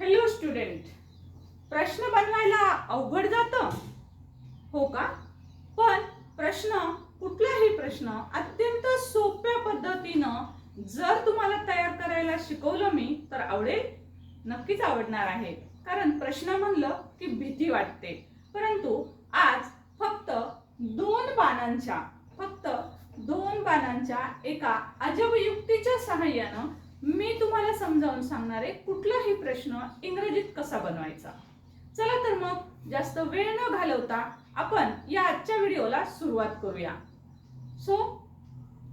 Hello student प्रश्न बनवायला अवघड जातं. हो का? पण प्रश्न कुठलाही प्रश्न अत्यंत सोप्या पद्धतीनं जर तुम्हाला तयार करायला शिकवलं मी तर आवडेल? नक्कीच आवडणार आहे. कारण प्रश्न म्हणलं की भीती वाटते. परंतु आज फक्त दोन बाणांच्या फक्त दोन बाणांच्या एका अजब युक्तीच्या सहाय्यानं मी तुम्हाला समजावून सांगणार आहे कुठलाही प्रश्न इंग्रजीत कसा बनवायचा? चला तर मग जास्त वेळ न घालवता आपण या आजच्या व्हिडिओला सुरुवात करूया. सो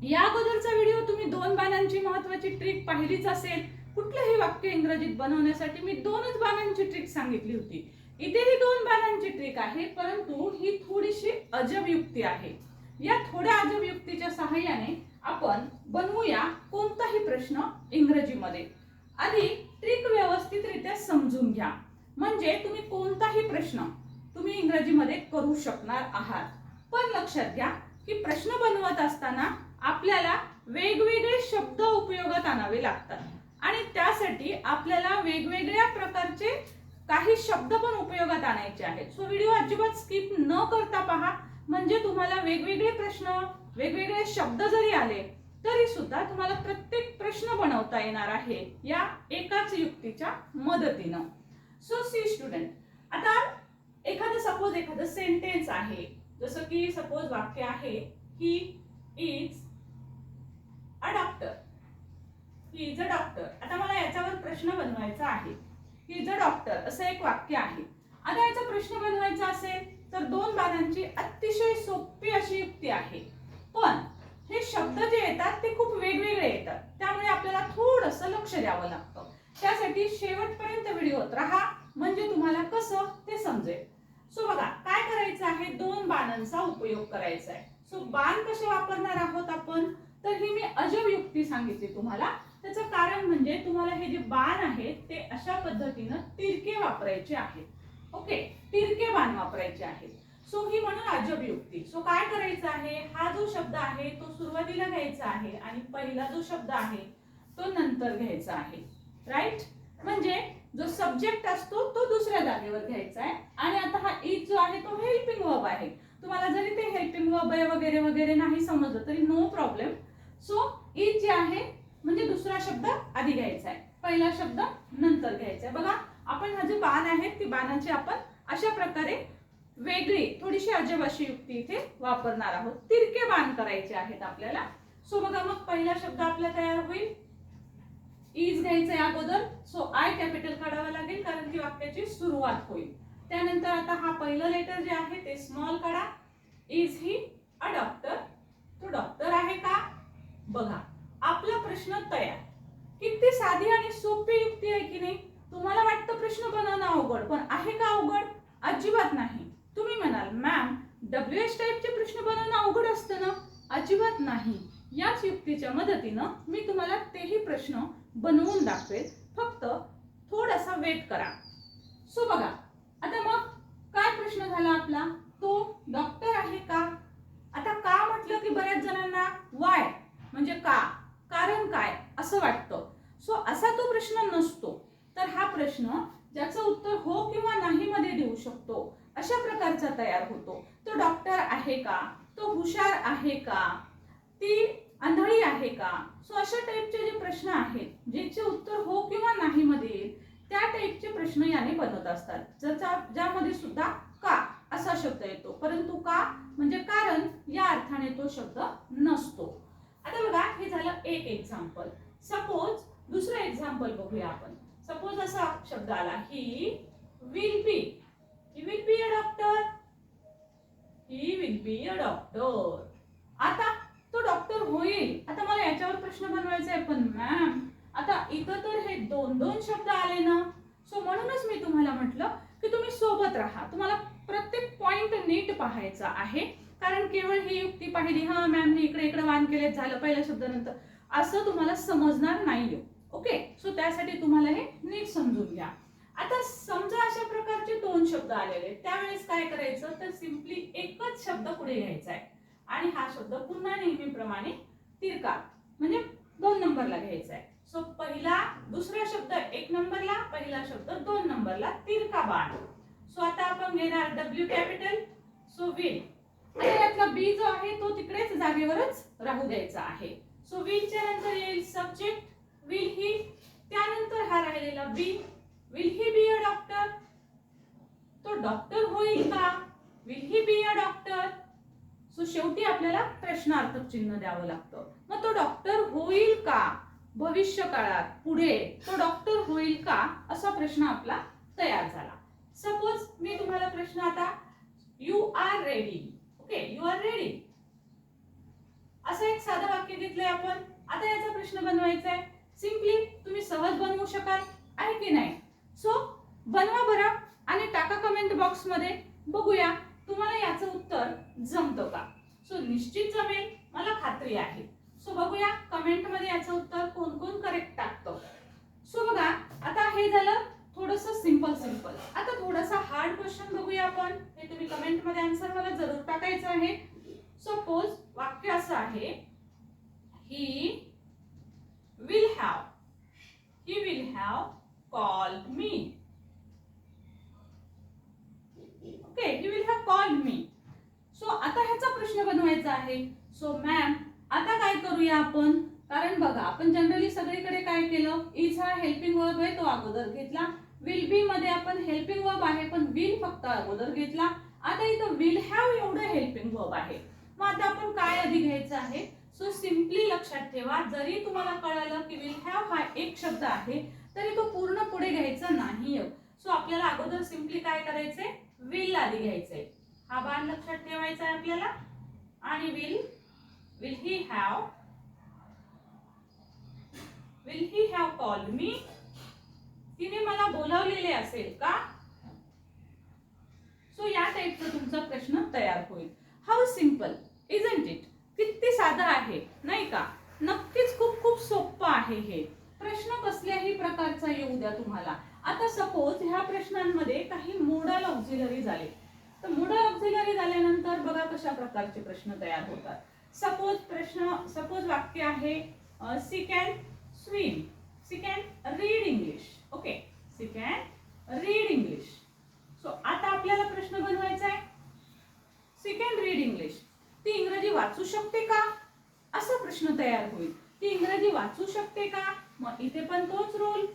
या अगोदरचा व्हिडिओ तुम्ही दोन बाणांची महत्वाची ट्रिक पाहिलीच असेल. कुठलंही वाक्य इंग्रजीत बनवण्यासाठी मी दोनच बाणांची ट्रिक सांगितली होती. इथेही दोन बाणांची ट्रिक आहे परंतु ही थोडीशी अजब युक्ती आहे. या थोड्या अजब युक्तीच्या सहाय्याने आपण बनवूया कोणताही प्रश्न इंग्रजीमध्ये. आधी ट्रिक व्यवस्थितरित्या समजून घ्या. म्हणजे तुम्ही कोणताही प्रश्न तुम्ही इंग्रजीमध्ये करू शकणार आहात. पण लक्षात घ्या की प्रश्न बनवत असताना आपल्याला वेगवेगळे शब्द उपयोगात आणावे लागतात. आणि त्यासाठी आपल्याला वेगवेगळ्या प्रकारचे काही शब्द पण उपयोगात आणायचे आहेत. सो व्हिडिओ अजिबात स्किप न करता पहा. म्हणजे तुम्हाला वेगवेगळे प्रश्न वेगवेगळे शब्द जरी आले तरी सुद्धा तुम्हाला प्रत्येक प्रश्न बनवता येणार आहे या एकाच युक्तीच्या मदतीनं. सो सी स्टुडंट आता एखादं सपोज एखादं सेंटेन्स आहे. जसं की सपोज वाक्य आहे he is a doctor he is a doctor आता मला याच्यावर प्रश्न बनवायचा आहे. ही इज अ डॉक्टर असं एक वाक्य आहे. आता याचा प्रश्न बनवायचा असेल तर दोन भागांची अतिशय सोपी अशी युक्ती आहे. पण हे शब्द जे येतात ते खूप वेगवेगळे येतात. त्यामुळे आपल्याला थोडस लक्ष द्यावं लागतं. त्यासाठी शेवटपर्यंत व्हिडिओत राहा. म्हणजे तुम्हाला कसं ते समजेल. सो बघा काय करायचं आहे? दोन बाणांचा उपयोग करायचा आहे. सो बाण कसे वापरणार आहोत आपण? तर ही मी अजब युक्ती सांगितली तुम्हाला. त्याचं कारण म्हणजे तुम्हाला हे जे बाण आहेत ते अशा पद्धतीनं तिरके वापरायचे आहेत. ओके तिरके बाण वापरायचे आहेत. सो ही म्हणून अजबयुक्ती सो काय करायचं आहे? हा जो शब्द आहे तो सुरुवातीला घ्यायचा आहे आणि पहिला जो शब्द आहे तो नंतर घ्यायचा आहे. राईट म्हणजे जो सब्जेक्ट असतो तो दुसऱ्या जागेवर घ्यायचा आहे. आणि आता हा इज जो आहे तो हेल्पिंग वर्ब आहे. तुम्हाला जरी ते हेल्पिंग वर्ब आहे वगैरे वगैरे नाही समजलं तरी नो प्रॉब्लेम सो इज जे आहे म्हणजे दुसरा शब्द आधी घ्यायचा आहे. पहिला शब्द नंतर घ्यायचा आहे. बघा आपण हा जे बाण आहेत ती बाणाची आपण अशा प्रकारे वेगळी थोडीशी अजब अशी युक्ती इथे वापरणार आहोत. तिरके बाण करायचे आहेत आपल्याला. सो बघा मग पहिला शब्द आपला तयार होईल. इज घ्यायचं अगोदर. सो आय कॅपिटल काढावा लागेल कारण की वाक्याची सुरुवात होईल. त्यानंतर आता हा पहिलं लेटर जे आहे ते स्मॉल काढा. इज ही अ डॉक्टर तो डॉक्टर आहे का? बघा आपला प्रश्न तयार. किती साधी आणि सोपी युक्ती आहे की नाही? तुम्हाला वाटतं प्रश्न बनवणं अवघड पण आहे का अवघड? अजिबात नाही. तुम्ही म्हणाल मॅम डब्ल्यू एच टाईपचे प्रश्न बनवणं अवघड असतं ना? अजिबात नाही. याच युक्तीच्या मदतीनं मी तुम्हाला तेही प्रश्न बनवून दाखवेल. फक्त थोडासा वेट करा. सो बघा आता मग काय प्रश्न झाला आपला? तो डॉक्टर आहे का? आता का म्हटलं की बऱ्याच जणांना? वाय म्हणजे का? कारण काय? असं वाटतं. सो असा तो प्रश्न नसतो. तर हा प्रश्न ज्याचं उत्तर हो किंवा नाही मध्ये देऊ शकतो. अशा प्रकारचा तयार होतो. तो डॉक्टर आहे का? तो हुशार आहे का? ती आंधळी आहे का? सो अशा टाईपचे जे प्रश्न आहेत ज्याचे उत्तर हो किंवा नाही मध्ये येईल त्या टाईपचे प्रश्न याने बनवत असतात. ज्याचा ज्यामध्ये सुद्धा का असा शब्द येतो. परंतु का म्हणजे कारण या अर्थाने तो शब्द नसतो. आता बघा हे झालं एक एक्झाम्पल सपोज दुसरं एक्झाम्पल बघूया आपण. सपोज असा शब्द आला he will be he will be a doctor he will be a doctor आता तो डॉक्टर होईल. आता मला याच्यावर प्रश्न बनवायचा आहे पण मॅम आता इथं तर हे दोन दोन शब्द आले ना. सो म्हणूनच मी तुम्हाला म्हटलं की तुम्ही सोबत राहा. तुम्हाला प्रत्येक पॉइंट नीट पाहायचा आहे. कारण केवळ ही युक्ती पाहिली हा मॅमने इकडे इकडे वान केले झालं पहिल्या शब्दानंतर. असं तुम्हाला समजणार नाही ओके सो त्यासाठी तुम्हाला हे नीट समजून घ्या. आता समजा अशा प्रकारचे दोन शब्द आलेले त्यावेळेस काय करायचं? तर सिम्पली एकच शब्द पुढे घ्यायचा आहे. आणि हा शब्द पुन्हा नेहमीप्रमाणे तिरका म्हणजे दोन नंबरला घ्यायचा आहे. सो पहिला दुसरा शब्द एक नंबरला पहिला शब्द दोन नंबरला तिरका बाण सो आता आपण घेणार डब्ल्यू कॅपिटल सो विल आणि यातला बी जो आहे तो तिकडेच जागेवरच राहू द्यायचा आहे. सो विलच्या नंतर येईल सब्जेक्ट विल ही त्यानंतर हा राहिलेला be will he be a doctor तो डॉक्टर होईल का? Will he be a doctor so शेवटी आपल्याला प्रश्नार्थक चिन्ह द्यावं लागतं. मग तो डॉक्टर होईल का? भविष्य काळात पुढे तो डॉक्टर होईल का? असा प्रश्न आपला तयार झाला. सपोज मी तुम्हाला प्रश्न आता you are ready okay you are ready असं एक साधं वाक्य घेतलंय आपण. आता याचा प्रश्न बनवायचा आहे सिम्पली तुम्ही सहज बनवू शकाल आहे की नाही? सो बनवा भरा आणि टाका कमेंट बॉक्समध्ये बघूया तुम्हाला याचं उत्तर जमतं का? सो निश्चित जमेल मला खात्री आहे. सो बघूया कमेंटमध्ये याचं उत्तर कोण कोण करेक्ट टाकतं. सो बघा आता हे झालं थोडस सिंपल सिंपल आता थोडासा हार्ड क्वेश्चन बघूया आपण. हे तुम्ही कमेंटमध्ये आन्सर मला जरूर टाकायचं आहे. सपोज वाक्य असं आहे. He will have he will have call me okay he will have call me so आता ह्याचा प्रश्न बनवायचा आहे. सो मॅम आता काय करूया आपण? कारण बघा आपण जनरली सगळीकडे काय केलं? इज हा हेल्पिंग वर्ब आहे तो अगोदर घेतला. विल बी मध्ये आपण हेल्पिंग वर्ब आहे पण विल फक्त अगोदर घेतला. आता इथं विल हॅव एवढं हेल्पिंग वर्ब आहे. मग आता आपण काय आधी घ्यायचं आहे? सो सिम्पली लक्षात ठेवा. जरी तुम्हाला कळालं की विल हॅव हा एक शब्द आहे तरी तो पूर्ण पुढे घ्यायचा नाही सो आपल्याला अगोदर सिम्पली काय करायचंय? विल आधी घ्यायचंय. हा बाण लक्षात ठेवायचा आहे आपल्याला? आणि will will he have will he have call me तिने मला बोलावलेले असेल का? सो या टाईपचा तुमचा प्रश्न तयार होईल. हाऊ सिंपल इजंट इट किती साधं आहे नाही का? नक्कीच खूप खूप सोपं आहे हे. प्रश्न कसल्याही प्रकारचा येऊ द्या तुम्हाला. आता सपोज ह्या प्रश्नांमध्ये काही मोडल ऑक्झिलरी झाले. तर मोडल ऑक्झिलरी झाल्यानंतर बघा कशा प्रकारचे प्रश्न तयार होतात. सपोज प्रश्न सपोज वाक्य आहे she can swim she can read English okay she can read English so आता आपल्याला प्रश्न बनवायचा आहे सी कॅन रीड इंग्लिश ती इंग्रजी वाचू शकते का? असा प्रश्न तयार होईल. ती इंग्रजी वाचू शकते का? मग इथे पण तोच रोल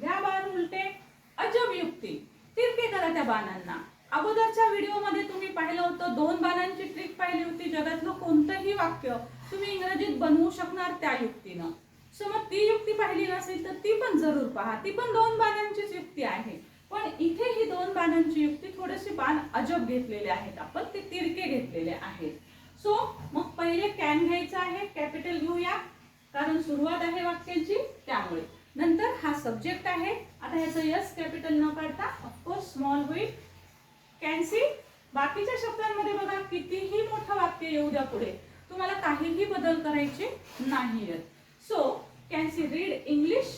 घ्या बाण उलटे. अजब युक्ती. तिरके करा त्या बाणांना. अगोदरच्या व्हिडिओमध्ये तुम्ही पाहिलं होतं दोन बाणांची ट्रिक पाहिली होती जगातलं कोणतंही वाक्य. तुम्ही इंग्रजीत बनवू शकणार त्या युक्तीनं. सो मग ती युक्ती पाहिली नसेल तर ती पण जरूर पहा. ती पण दोन बाणांचीच युक्ती आहे. पण इथे ही दोन बाणांची युक्ती थोडेसे बाण अजब घेतलेले आहेत आपण. ते तिरके घेतलेले आहेत. सो मग पहिले कॅन घ्यायचं आहे. कॅपिटल घेऊया. कारण सुरुवात आहे वाक्यांची त्यामुळे. नंतर हा सब्जेक्ट आहे. आता ह्याचं यस कॅपिटल न काढता ऑफकोर्स स्मॉल होईल कॅन्सी बाकीच्या शब्दांमध्ये बघा कितीही मोठं वाक्य येऊ द्या पुढे तुम्हाला काहीही बदल करायचे नाहीयेत so can she read English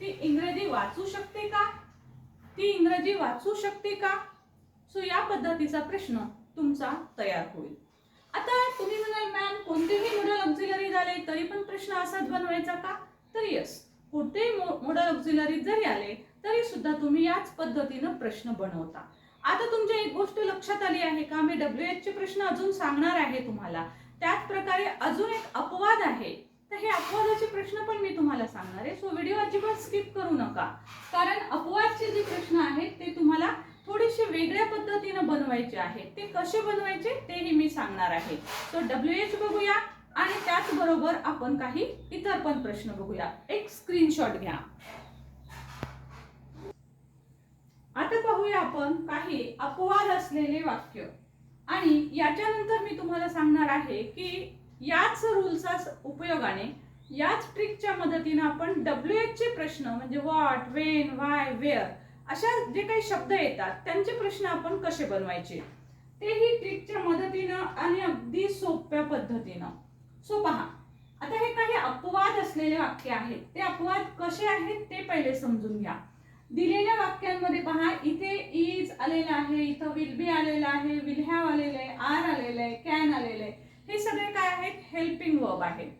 ती इंग्रजी वाचू शकते का? ती इंग्रजी वाचू शकते का? सो या पद्धतीचा प्रश्न तुमचा तयार होईल. आता तुम्ही म्हणाल मॅम कोणतेही मॉडल ऑक्झिलरी झाले तरी पण प्रश्न असाच बनवायचा का? तर यस कुठेही मॉडल ऑक्झिलरी जरी आले तरी सुद्धा तुम्ही याच पद्धतीनं प्रश्न बनवता. आता तुमच्या एक गोष्ट लक्षात आली आहे का? मी डब्ल्यू एच चे प्रश्न अजून सांगणार आहे तुम्हाला. त्याच प्रकारे अजून एक अपवाद आहे. तर हे अपवादाचे प्रश्न पण मी तुम्हाला सांगणार आहे. सो व्हिडिओ अजिबात स्किप करू नका. कारण अपवादचे जे प्रश्न आहेत ते तुम्हाला थोडेसे वेगळ्या पद्धतीनं बनवायचे आहेत? ते कसे बनवायचे? तेही मी सांगणार आहे. सो डब्ल्यू एच बघूया आणि त्याचबरोबर आपण काही इतर पण प्रश्न बघूया. एक स्क्रीनशॉट घ्या. आता पाहूया आपण काही अपवाद असलेले वाक्य. आणि याच्यानंतर मी तुम्हाला सांगणार आहे की याच रूलचा उपयोगाने याच ट्रिकच्या मदतीने आपण डब्ल्यू एच चे प्रश्न म्हणजे व्हॉट वेन वाय वेअर अशा जे काही शब्द येतात त्यांचे प्रश्न आपण कसे बनवायचे? तेही ट्रिकच्या मदतीनं आणि अगदी सोप्या पद्धतीनं. सो पहा आता हे काही अपवाद असलेले वाक्य आहेत. ते अपवाद कसे आहेत ते पहिले समजून घ्या. दिलेल्या वाक्यांमध्ये पहा इथे इज आलेलं आहे इथं विल बी आलेलं आहे विल हॅव आलेलं आहे आर आलेलं आहे कॅन आलेलं आहे. हे सगळे काय आहेत? हेल्पिंग वर्ब आहेत.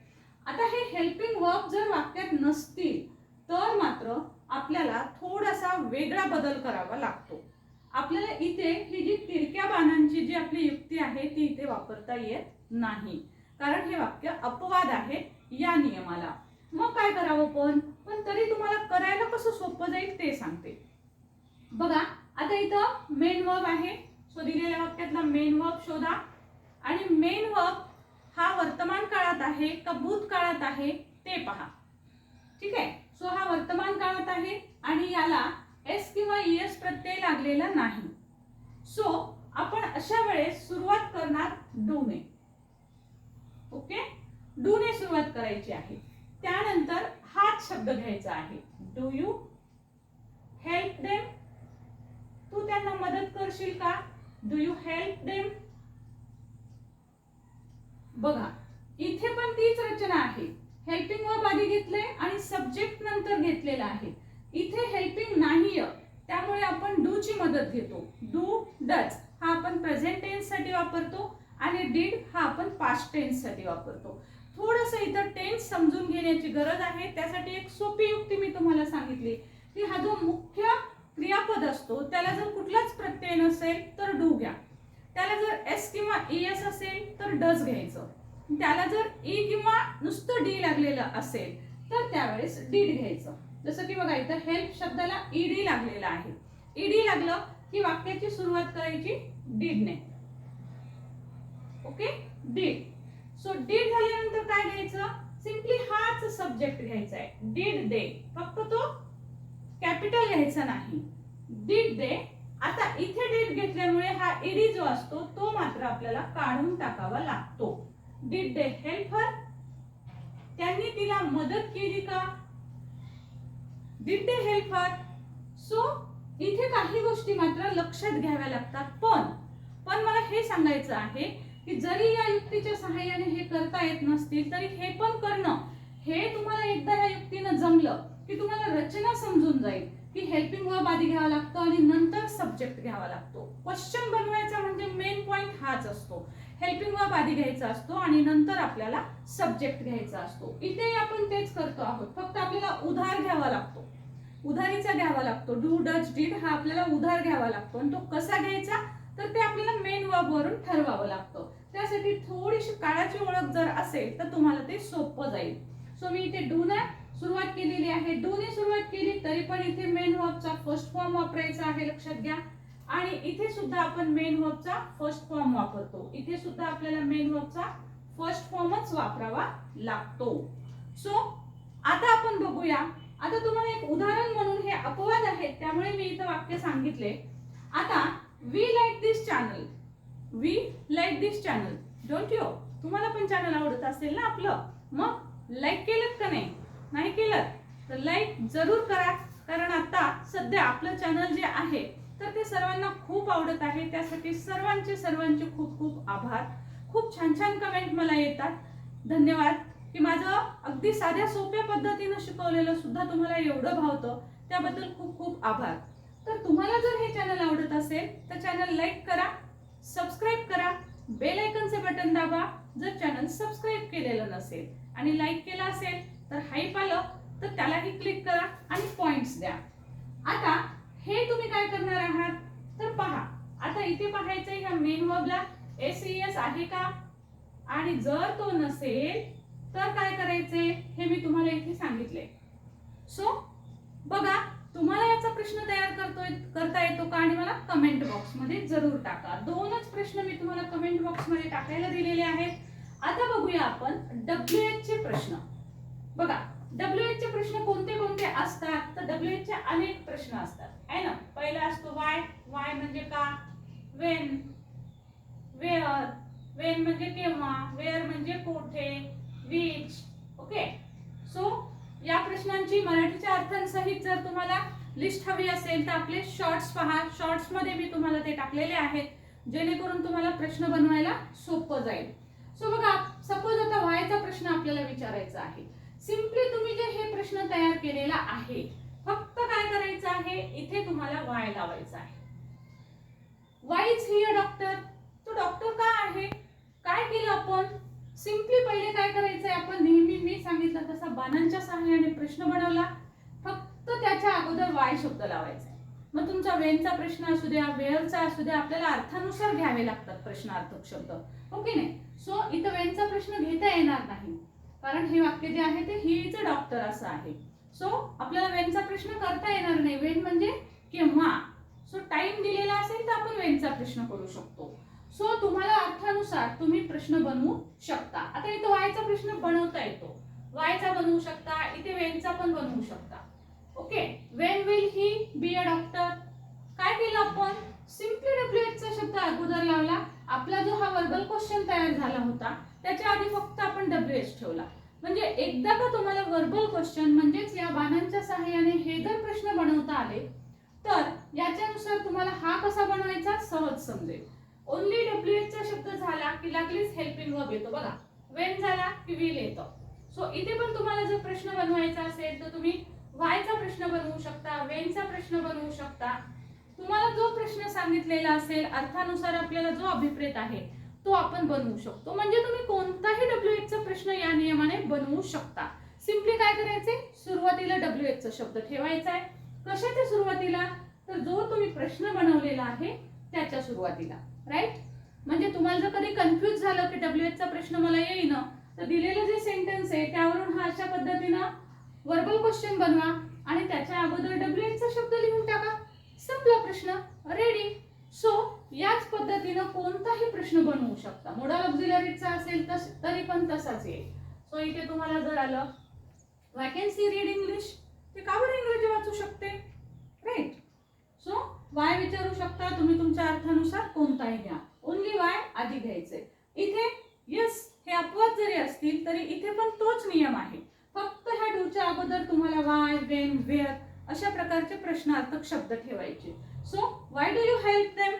आता हे हेल्पिंग वर्ब जर वाक्यात नसतील तर मात्र आपल्याला थोडासा वेगळा बदल करावा लागतो. आपल्याला इथे ही जी तिरक्या बाणांची जी आपली युक्ती आहे ती इथे वापरता येत नाही. कारण हे वाक्य अपवाद आहे या नियमाला. मग काय करावं पण पण तरी तुम्हाला करायला कसं सोपं जाईल ते सांगते. बघा आता इथं मेन वर्ब आहे. सो दिलेल्या वाक्यातला मेन वर्ब शोधा. आणि मेन वर्ब हा वर्तमान काळात आहे का भूतकाळात आहे ते पहा. ठीक आहे? सो हा वर्तमान काळात आहे आणि याला एस किंवा एस प्रत्यय लागलेला नाही. सो आपण अशा वेळेस सुरुवात करणार डूने. ओके? डूने सुरुवात करायची आहे. त्यानंतर हाच शब्द घ्यायचा आहे. डू यू हेल्प देम तू त्यांना मदत करशील का? डू यू हेल्प देम बघा इथे पण तीच रचना आहे. हेल्पिंग वर्ब आधी घेतले आणि सब्जेक्ट नंतर घेतलेला आहे. इथे हेल्पिंग नाहीय त्यामुळे आपण डू ची मदत घेतो. डू डच हा आपण प्रेझेंट टेन्ससाठी वापरतो आणि डीड हा आपण पास्ट टेन्ससाठी वापरतो. थोडंसं इथं टेन्स समजून घेण्याची गरज आहे. त्यासाठी एक सोपी युक्ती मी तुम्हाला सांगितली की हा जो मुख्य क्रियापद असतो त्याला जर कुठलाच प्रत्यय नसेल तर डू घ्या. त्याला जर एस किंवा ई एस असेल तर डज घ्यायचं. त्याला जर ई किंवा नुसतं डी लागलेलं असेल तर त्यावेळेस डीड घ्यायचं. जसं की बघा इथं हेल्प शब्दाला ईडी लागलेला आहे. ईडी लागलं की वाक्याची सुरुवात करायची डीडने ओके डीड सो डीड झाल्यानंतर काय घ्यायचं? सिम्पली हाच सब्जेक्ट घ्यायचा आहे. Did they. फक्त तो कॅपिटल घ्यायचा नाही. Did they. आता इथे डीड घेतल्यामुळे हा ईडी जो असतो तो मात्र आपल्याला काढून टाकावा लागतो. डिड दे हेल्प हर त्यांनी तिला मदत केली का? Did they help her so इथे काही गोष्टी मात्र लक्षात घ्याव्या लागतात. पण पण मला हे सांगायचं आहे की जरी या युक्तीच्या सहाय्याने हे करता येत नसतील तरी हे पण करणं हे तुम्हाला एकदा या युक्तीनं जमलं की तुम्हाला रचना समजून जाईल की हेल्पिंग वर्ब आधी घ्यावा लागतो आणि नंतर सब्जेक्ट घ्यावा लागतो. क्वेश्चन बनवायचा म्हणजे मेन पॉइंट हाच असतो. हेल्पिंग वर्ब आधी घ्यायचा असतो आणि नंतर आपल्याला सब्जेक्ट घ्यायचा असतो. इथे आपण तेच करतो आहोत. फक्त आपल्याला उधार घ्यावा लागतो. उधारीचा घ्यावा लागतो. डू डच डीड हा आपल्याला उधार घ्यावा लागतो आणि तो कसा घ्यायचा? तर ते आपल्याला मेन वर्ब वरून ठरवावं लागतं. त्यासाठी थोडीशी काळाची ओळख जर असेल तर तुम्हाला ते सोपं जाईल. सो मी इथे डू सुरुवात केलेली आहे. डूने सुरुवात केली तरी पण इथे मेन वर्बचा फर्स्ट फॉर्म वापरायचा आहे. लक्षात घ्या. आणि इथे सुद्धा आपण मेन वर्बचा फर्स्ट फॉर्म वापरतो. इथे सुद्धा आपल्याला मेन वर्बचा फर्स्ट फॉर्मच वापरावा लागतो. सो आता आपण बघूया. आता तुम्हाला एक उदाहरण म्हणून हे अपवाद आहेत त्यामुळे मी इथं वाक्य सांगितले. आता we like this channel we like this channel don't you तुम्हाला पण चॅनल आवडत असेल ना आपलं? मग लाईक केलं का नाही? नाही केलं तर लाईक जरूर करा. कारण आता सध्या आपलं चॅनल जे आहे तर ते सर्वांना खूप आवडत आहे. त्यासाठी सर्वांचे सर्वांचे खूप खूप आभार. खूप छान छान कमेंट मला येतात. धन्यवाद. की माझं अगदी साध्या सोप्या पद्धतीनं शिकवलेलं सुद्धा तुम्हाला एवढं भावतं. त्याबद्दल खूप खूप आभार. तर तुम्हाला जर हे चॅनल आवडत असेल तर चॅनल लाईक करा सबस्क्राईब करा बेल आयकनचे बटन दाबा. जर चॅनल सबस्क्राईब केलेलं नसेल आणि लाईक केलं असेल तर हाईप आलं तर त्यालाही क्लिक करा आणि पॉइंट्स द्या. आता हे तुम्ही काय करणार आहात? तर पहा आता इथे पाहायचं ह्या मेन वर्बला एस एस आहे का? आणि जर तो नसेल तर काय करायचे? हे मी तुम्हाला इथे सांगितले. सो बघा तुम्हाला याचा प्रश्न तयार करतोय करता येतो का? आणि मला कमेंट बॉक्समध्ये जरूर टाका. दोनच प्रश्न मी तुम्हाला कमेंट बॉक्समध्ये टाकायला दिलेले आहेत. आता बघूया आपण डब्ल्यू एच चे प्रश्न. बघा डब्ल्यू एच चे प्रश्न कोणते कोणते असतात? तर डब्ल्यू एच चे अनेक प्रश्न असतात. आहे ना? पहिला असतो वाय वाय म्हणजे का? वेन वेअर वेन म्हणजे केव्हा? वेअर म्हणजे कोठे? विच ओके सो या प्रश्नांची मराठीच्या अर्थांसहित जर तुम्हाला लिस्ट हवी असेल तर आपले शॉर्ट्स पहा. शॉर्ट्समध्ये मी तुम्हाला ते टाकलेले आहेत जेणेकरून तुम्हाला प्रश्न बनवायला सोपं जाईल. सो बघा सपोज आता व्हायचा प्रश्न आपल्याला विचारायचा आहे. सिम्पली तुम्ही जे हे प्रश्न तयार केलेला आहे फक्त काय करायचं आहे? इथे तुम्हाला वाय लावायचा आहे. वाय इज ही डॉक्टर तो डॉक्टर का आहे? काय केलं आपण? सिम्पली पहिले काय करायचंय? आपण नेहमी मी सांगितलं तसा बाणांच्या सहाय्याने प्रश्न बनवला. फक्त त्याच्या अगोदर वाय शब्द लावायचा मग तुमचा वेनचा प्रश्न असू द्या वेअरचा असू द्या आपल्याला अर्थानुसार घ्यावे लागतात प्रश्नार्थक शब्द. हो ओके नाही? सो इथं वेनचा प्रश्न घेता येणार नाही. कारण हे वाक्य जे आहे ते ही इज अ डॉक्टर असं आहे. सो आपल्याला वेनचा प्रश्न करता येणार नाही. वेन म्हणजे केव्हा? सो टाइम दिलेला असेल तर आपण वेनचा प्रश्न करू शकतो. सो तुम्हाला अर्थानुसार तुम्ही प्रश्न बनवू शकता. आता इथं वायचा प्रश्न बनवता येतो. वायचा बनवू शकता इथे वेनचा पण बनवू शकता. Okay when will he be a doctor काय केलं आपण? सिम्पली डब्ल्यू चा शब्द अगोदर लावला. आपला जो हा वर्बल क्वेश्चन तयार झाला होता त्याच्या आधी फक्त आपण डब्ल्यू एच ठेवला. म्हणजे एकदा का तुम्हाला वर्बल क्वेश्चन म्हणजेच या बाणांच्या सहाय्याने हे जर प्रश्न बनवता आले तर याच्यानुसार तुम्हाला हा कसा बनवायचा सहज समजेल. ओनली डब्ल्यू एच चा शब्द झाला की लागलीच हेल्पिंग वर्ब येतो बघा. वेन झाला की विल येतो. सो इथे पण तुम्हाला जर प्रश्न बनवायचा असेल तर तुम्ही वायचा प्रश्न बनवू शकता वेनचा प्रश्न बनवू शकता. तुम्हाला जो प्रश्न सांगितलेला असेल अर्थानुसार आपल्याला जो अभिप्रेत आहे तो आपण बनवू शकतो. म्हणजे तुम्ही कोणताही डब्ल्यू एच चा प्रश्न या नियमाने बनवू शकता. सिम्पली काय करायचे? सुरुवातीला डब्ल्यू एच चा शब्द ठेवायचा आहे. कशाच्या सुरुवातीला? तर जो तुम्ही प्रश्न बनवलेला आहे त्याच्या सुरुवातीला. राईट म्हणजे तुम्हाला जर कधी कन्फ्युज झालं की डब्ल्यू चा प्रश्न मला येईन तर दिलेलं जे सेंटेन्स आहे त्यावरून हा अशा पद्धतीनं वर्बल क्वेश्चन बनवा आणि त्याच्या अगोदर डब्ल्यू चा शब्द लिहून टाका. संपला प्रश्न. रेडी सो याच पद्धतीनं कोणताही प्रश्न बनवू शकता. मोडल ऑक्झिलरीचा असेल तस तरी पण तसाच येईल सो इथे तुम्हाला जर आलं वॅकेन्सी रीड इंग्लिश ते का बरं इंग्रजी वाचू शकते? राईट सो वाय विचारू शकता? तुम्ही तुमच्या अर्थानुसार कोणताही घ्या. ओनली वाय आधी घ्यायचे इथे यस हे अपवाद जरी असतील तरी इथे पण तोच नियम आहे. फक्त ह्या डूच्या अगोदर तुम्हाला वाय वेन वेअर अशा प्रकारचे प्रश्नार्थक शब्द ठेवायचे. So why do you help them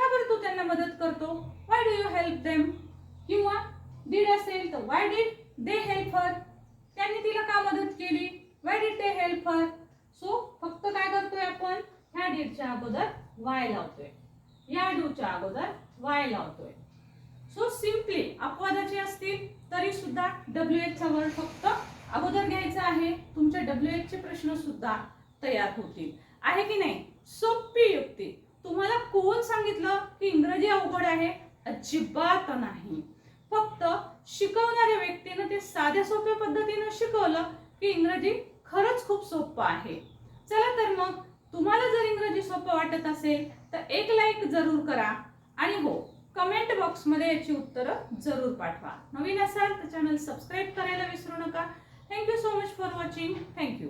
का बरं तू त्यांना मदत करतो? Why do you help them किंवा डीड असेल तर why did they help her त्यांनी तिला का मदत केली? Why did they help her so फक्त काय करतोय आपण? ह्या डीडच्या अगोदर वाय लावतोय. या डूच्या अगोदर वाय लावतोय. सो सिम्पली अपवादाचे असतील तरी सुद्धा डब्ल्यू एच चा वर्ड फक्त अगोदर घ्यायचा आहे. तुमच्या डब्ल्यू एच चे प्रश्न सुद्धा तयार होतील. आहे की नाही? सोपी युक्ती. तुम्हाला कोण सांगितलं की इंग्रजी अवघड आहे? अजिबात नाही. फक्त शिकवणाऱ्या व्यक्तीनं ते साध्या सोप्या पद्धतीनं शिकवलं की इंग्रजी खरंच खूप सोपं आहे. चला तर मग तुम्हाला जर इंग्रजी सोपं वाटत असेल तर एक लाईक जरूर करा. आणि हो कमेंट बॉक्समध्ये याची उत्तरं जरूर पाठवा. नवीन असाल तर चॅनल सबस्क्राईब करायला विसरू नका. Thank you so much for watching thank you